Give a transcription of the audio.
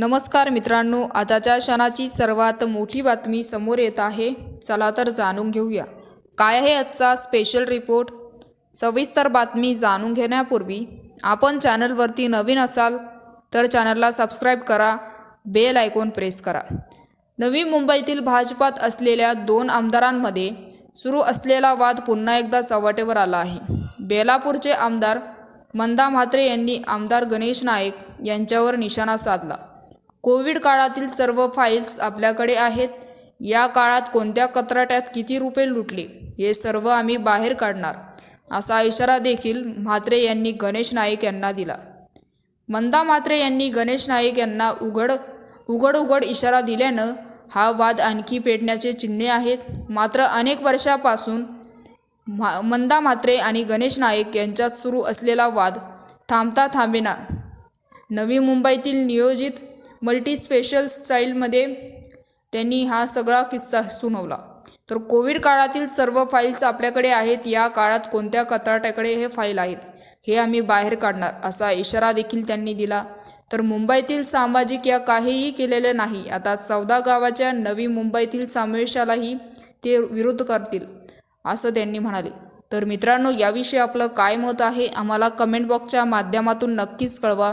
नमस्कार मित्रांनो आताच्या क्षणाची सर्वात मोठी बातमी समोर येत आहे. चला तर जाणून घेऊया. काय आहे आजचा स्पेशल रिपोर्ट सविस्तर बातमी जाणून घेण्यापूर्वी आपण चॅनलवरती नवीन असाल तर चॅनलला सबस्क्राईब करा बेल आयकॉन प्रेस करा. नवी मुंबईतील भाजपात असलेल्या दोन आमदारांमध्ये सुरू असलेला वाद पुन्हा एकदा चवटेवर आला आहे. बेलापूरचे आमदार मंदा म्हात्रे यांनी आमदार गणेश नाईक यांच्यावर निशाणा साधला. कोविड काळातील सर्व फाईल्स आपल्याकडे आहेत. या काळात कोणत्या कत्राट्यात किती रुपये लुटले हे सर्व आम्ही बाहेर काढणार असा इशारा देखील म्हात्रे यांनी गणेश नाईक यांना दिला. मंदा म्हात्रे यांनी गणेश नाईक यांना उघड उघड उघड इशारा दिल्यानं हा वाद आणखी पेटण्याचे चिन्हे आहेत. मात्र अनेक वर्षापासून मा मंदा म्हात्रे आणि गणेश नाईक यांच्यात सुरू असलेला वाद थांबता थांबेना. नवी मुंबईतील नियोजित मल्टी स्पेशल स्टाईलमध्ये त्यांनी हा सगळा किस्सा सुनवला. तर कोविड काळातील सर्व फाईल्स आपल्याकडे आहेत. या काळात कोणत्या कत्राट्याकडे हे फाईल आहेत हे आम्ही बाहेर काढणार असा इशारा देखील त्यांनी दिला. तर मुंबईतील सामाजिक या काहीही केलेले नाही. आता चौदा गावाच्या नवी मुंबईतील समावेशालाही ते विरोध करतील असं त्यांनी म्हणाले. तर मित्रांनो याविषयी आपलं काय मत आहे आम्हाला कमेंट बॉक्सच्या माध्यमातून नक्कीच कळवा.